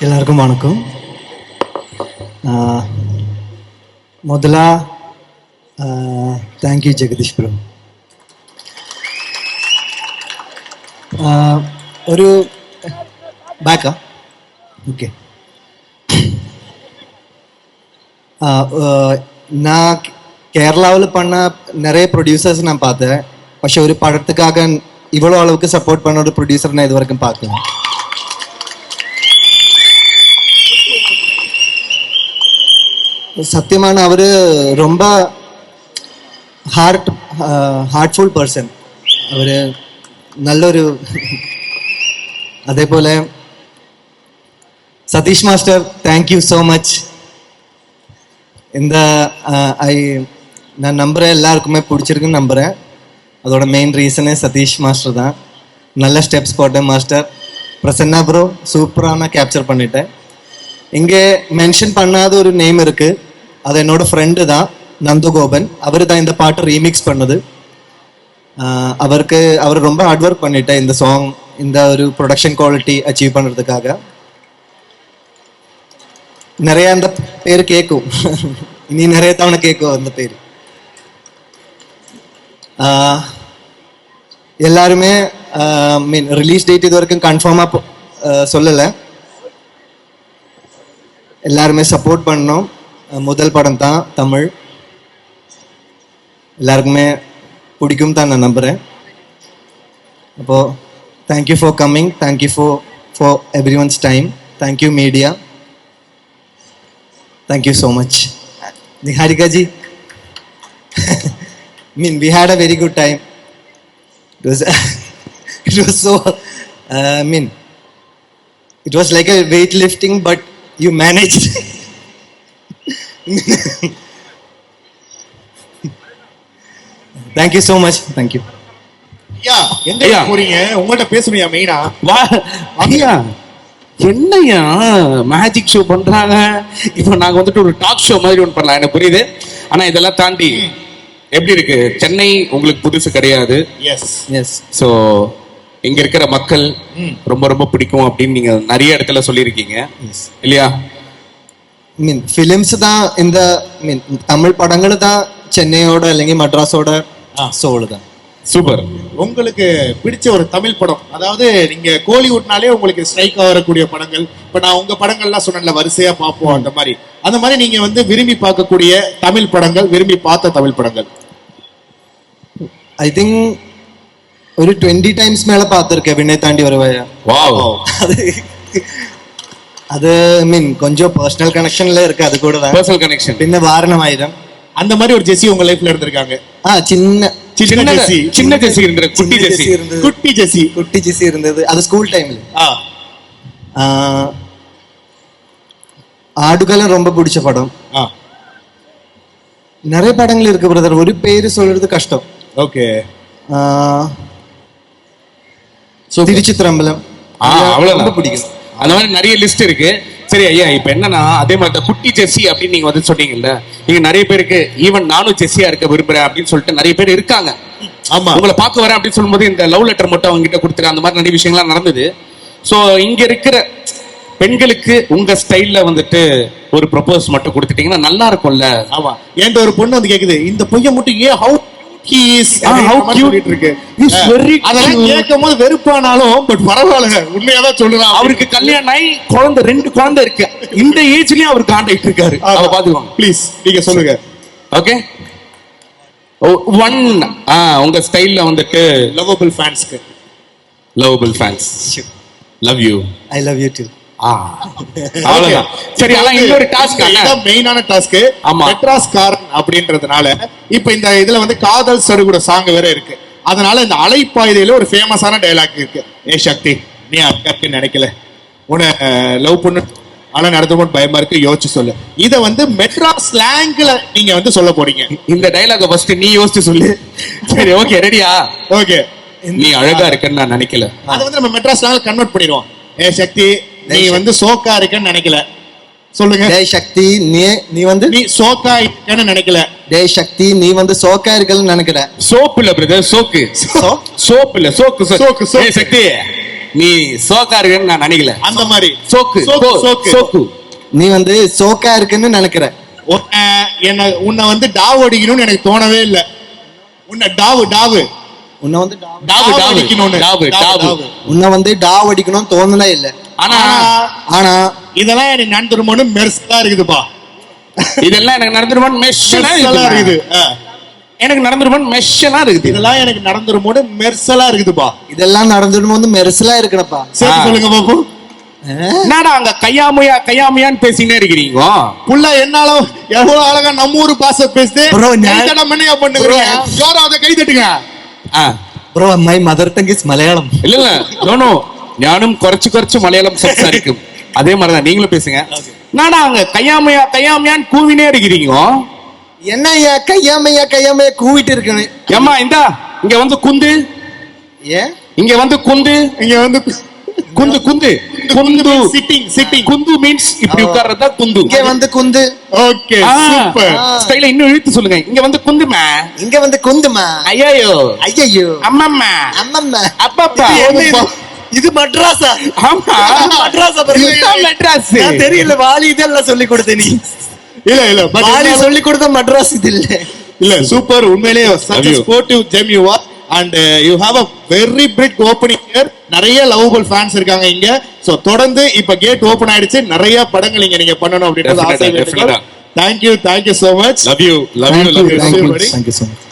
எல்லாருக்கும் வணக்கம் ஆஹ், முதலா தேங்க்யூ ஜெகதீஷ் ப்ரோ ஒரு பேக்கா ஓகே நான் கேரளாவில் பண்ண நிறைய ப்ரொடியூசர்ஸ் நான் பார்த்தேன் പക്ഷെ ஒரு படத்துக்காக இவ்வளோ அளவுக்கு சப்போர்ட் பண்ண ஒரு ப்ரொடியூசர் நான் இது வரைக்கும் பார்க்கல സത്യമാണ് അവര് ரொம்ப ഹാർട്ട് ഹാർട്ട്ഫുൾ പേഴ്സൺ അവര് നല്ലൊരു അതേപോലെ Satheesh master thank you so much இந்த ஐ நான் நம்புகிறேன் எல்லாருக்குமே பிடிச்சிருக்குன்னு நம்புகிறேன் அதோட மெயின் ரீசனே சதீஷ் மாஸ்டர் தான் நல்ல ஸ்டெப்ஸ் போட்டேன் மாஸ்டர் பிரசன்னா ப்ரோ சூப்பராக நான் கேப்சர் பண்ணிட்டேன் இங்கே மென்ஷன் பண்ணாத ஒரு நேம் இருக்கு அது என்னோட ஃப்ரெண்டு தான் நந்துகோபன். அவர் தான் இந்த பாட்டு ரீமிக்ஸ் பண்ணது. அவருக்கு அவர் ரொம்ப ஹார்ட் ஒர்க் பண்ணிட்டேன் இந்த சாங் இந்த ஒரு ப்ரொடக்ஷன் குவாலிட்டி அச்சீவ் பண்ணுறதுக்காக நிறைய அந்த பேர் கேட்கும் இனி நிறைய தவணை கேட்கும் அந்த பேர். எல்லாருமே மீன் ரிலீஸ் டேட் இது வரைக்கும் கன்ஃபார்மாக சொல்லலை. எல்லாருமே சப்போர்ட் பண்ணோம். முதல் படம் தான் தமிழ் எல்லாருக்குமே பிடிக்கும் தான் நான் நம்புகிறேன் அப்போது thank you for coming thank you for for every one's time thank you media thank you so much Niharikaji mean we had a very good time it was it was so mean it was like a weightlifting but you managed. thank you so much. Thank you. ஐயா எங்க ஐயா. போறீங்க? உங்கள்ட்ட பேசணும்யா மெயினா வா. ஐயா என்னய்யா? Magic show பண்றாங்க. இப்போ நாங்க வந்துட்டு ஒரு டாக் ஷோ மாதிரி ஒன்று பண்ணலாம். எனக்கு புரியுது? ஆனா இதெல்லாம் தாண்டி எப்படி இருக்கு? சென்னை உங்களுக்கு புதுசு கிடையாது. S yes. ஸோ இங்க இருக்கிற மக்கள் ரொம்ப ரொம்ப பிடிக்கும் அப்படின்னு நீங்க நிறைய இடத்துல சொல்லியிருக்கீங்க. இல்லையா? I mean films தான் இந்த I mean தமிழ் படங்கள் தான் சென்னையோட അല്ലെങ്കിൽ மட்ராஸோட சோல் தான் சூப்பர் உங்களுக்கு பிடிச்ச ஒரு தமிழ் படம் அதாவது நீங்க கோலிவுட்னாலே உங்களுக்கு ஸ்ட்ரைக் வரக்கூடிய படங்கள் இப்ப நான் உங்க படங்கள்லாம் சொன்னேன்ல வரிசையா பார்ப்போம் அந்த மாதிரி அந்த மாதிரி நீங்க வந்து விரும்பி பார்க்கக்கூடிய தமிழ் படங்கள் விரும்பி பார்த்த தமிழ் படங்கள் ஐ திங்க் ஒரு டுவெண்ட்டி டைம்ஸ் மேல பார்த்துருக்கேன் விண்ணை தாண்டி வருவாயா வாவ் அது அது மீன் கொஞ்சம் பர்சனல் கனெக்ஷன்ல இருக்கு அது கூட தான் பர்சனல் கனெக்ஷன் പിന്നെ വാരണമായിരം அந்த மாதிரி ஒரு ஜெஸ்ஸி உங்க லைஃப்ல இருந்திருக்காங்க ആ ചിന്ന சின்ன ஜெஸ்ஸி சின்ன ஜெஸ்ஸி இருந்த குட்டி சின்ன ஜெஸ்ஸி ஜெஸ்ஸி இருந்தது. குட்டி ஜெஸ்ஸி കുട്ടി ജിസി ഇരുന്നത് അത് സ്കൂൾ ടൈമിൽ ஆ ஆடுகளம் ரொம்ப பிடிச்ச படம் ஆ நிறைய படங்கள் இருக்கு பிரதர் ஒரு பேரு சொல்றது கஷ்டம் ஓகே ஆஹ், திருச்சித்திரம்பலம் ஆ, இது அவ்வளவுதான். ரொம்ப பிடிக்கும் அந்த மாதிரி நிறைய லிஸ்ட் இருக்கு. சரி ஐயா இப்ப என்னன்னா அதே மாதிரி தான் குட்டி ஜெஸ்ஸி அப்படின்னு நீங்க வந்து சொன்னீங்கல்ல நீங்க நிறைய பேருக்கு ஈவன் நானும் ஜெஸ்ஸியா இருக்க விரும்புறேன் அப்படின்னு சொல்லிட்டு நிறைய பேர் இருக்காங்க. ஆமா. உங்களை பார்க்க வரேன் அப்படின்னு சொல்லும்போது இந்த லவ் லெட்டர் மட்டும் அவங்க கிட்ட கொடுத்துரு அந்த மாதிரி நிறைய விஷயங்கள்லாம் நடந்தது. சோ இங்க இருக்கிற பெண்களுக்கு உங்க ஸ்டைல்ல வந்துட்டு ஒரு ப்ரொபோஸ் மட்டும் கொடுத்துட்டீங்கன்னா நல்லா இருக்கும்ல. ஆமா. என்கிட்ட ஒரு பொண்ணு வந்து கேக்குது இந்த பையன் மட்டும் ஏன் ஹவு இருக்கு அதெல்லாம் cute. கேட்கும் போது வெறுப்பானாலும் பட் பரவாயில்ல உண்மையாதான் சொல்லுறான். அவருக்கு கல்யாணம் ஆகி குழந்தை ரெண்டு குழந்தை இருக்கு. இந்த ஏஜ்லயும் அவர் காண்டாக்ட் இருக்காரு அவ பாத்துக்குவாங்க ப்ளீஸ் நீங்க சொல்லுங்க. ஓகே ஒன் உங்க ஸ்டைல்ல வந்துட்டு lovable ஃபேன்ஸ்க்கு lovable fans love you I love you too அவ்வளவுதான். சரி அதான் இன்னொரு டாஸ்க் மெயினான டாஸ்க் ஆமா. மெட்ராஸ் காரன் அப்படின்றதுனால இப்ப இந்த இதுல வந்து காதல் சடுகுட சாங் வேற இருக்கு. அதனால இந்த அலைப்பாய்தையில ஒரு ஃபேமஸான டயலாக் இருக்கு. ஏ சக்தி நீ அக்காக்கு நினைக்கல. உன்னை லவ் பண்ணு. ஆனா நடத்தும் பயமா இருக்கு. யோசிச்சு சொல்லு. இத வந்து மெட்ராஸ் ஸ்லாங்ல நீங்க வந்து சொல்ல போறீங்க. இந்த டைலாக ஃபர்ஸ்ட் நீ யோசிச்சு சொல்லு. சரி ஓகே ரெடியா ஓகே நீ அழகா இருக்கன்னு நான் நினைக்கல. அதை வந்து நம்ம மெட்ராஸ் ஸ்லாங்ல கன்வெர்ட் பண்ணிடுவோம். ஏ சக்தி நீ வந்து சோக்கா இருக்கன்னு நினைக்கல. சொல்லுங்க. டே சக்தி நீ நீ வந்து நீ சோக்கா இருக்கன்னு நினைக்கல. டே சக்தி நீ வந்து சோக்கா இருக்கல்னு நினைக்கிற சோப்பு இல்ல பிரதர் சோக்கு? சோப்பு இல்ல சோக்கு சோக்கு, சோக்கு. சக்தி நீ சோக்கா இருக்கன்னு நான் நினைக்கல. அந்த மாதிரி. சோக்கு சோக்கு சோ- சோக்கு. சோக்கு. நீ வந்து சோக்கா இருக்குன்னு நினைக்கிற உன்னை என்ன உன்னை வந்து டாவ் அடிக்கணும்னு எனக்கு தோணவே இல்ல. உன்னை டாவு டாவு. உன்னை வந்து டா- டாவு டாவு. அடிக்கணும்னு. டாவு டாவு. உன்னை வந்து டாவ் அடிக்கணும்னு தோணுனே இல்லை. ஆனா ஆனா இதெல்லாம் எனக்கு நடந்துருமோன்னு மெர்சலா இருக்குதுப்பா. இதெல்லாம் எனக்கு நடந்துருமோன்னு மெர்சலா இருக்குது. எனக்கு நடந்துருமோன்னு மெர்சலா இருக்குது. இதெல்லாம் எனக்கு நடந்துருமோன்னு மெர்சலா இருக்குதுப்பா. இதெல்லாம் நடந்துருமோன்னு மெர்சலா இருக்குனப்பா சரி சொல்லுங்க பாப்போம் அங்க கையாமையா கையாமையான்னு பேசினே இருக்கிறீங்க? புள்ள என்னால எவ்வளவு அழகா நம்ம ஊர் பாச பேசி மண்ணையா பண்ணுகிறீங்க ஜோரா அதை கை தட்டுங்க? Bro my mother tongue Malayalam. இல்ல ஞானும் குறைச்சு குறைச்சு மலையாளம் சம்சாரிக்கும் அதே மாதிரிதான் நீங்களும் பேசுங்க. என்னடா அங்க கையாமையா கையாமையான்னு கூவினே இருக்கிறீங்க? என்ன ஐயா கையாமையா கையாமையா கூவிட்டு இருக்கணும் ஏம்மா இந்தா இங்க வந்து குந்து. ஏன் இங்க வந்து குந்து. இங்க வந்து குந்து குந்து. குந்து சிட்டிங் சிட்டிங் குந்து மீன்ஸ் இப்படி உட்கார்றதா குந்து. இங்க வந்து குந்து. ஓகே சூப்பர் ஸ்டைல இன்னும் இழுத்து சொல்லுங்க. இங்க வந்து குந்துமா இங்க வந்து குந்துமா ஐயோ ஐயோ அம்மம்மா. அம்மம்மா. அப்பப்பா. இது? மட்ராஸா? ஆமா. மட்ராஸா மெட்ராஸ். தெரியல வாலி இதெல்லாம் சொல்லி கொடுத்த நீ. இல்ல இல்ல வாலி சொல்லி கொடுத்த மட்ராஸ் இது இல்ல. இல்ல சூப்பர். உண்மையிலேயே. Sportive gem you are and you have a very brick opening year நிறைய லவபிள் ஃபேன்ஸ் இருக்காங்க இங்க. சோ தொடர்ந்து இப்ப கேட் ஓபன் ஆயிடுச்சு. நிறைய படங்கள் இங்க நீங்க பண்ணணும் அப்படின்றது ஆசை. Thank you thank you so much love you love you love you. Thank you so much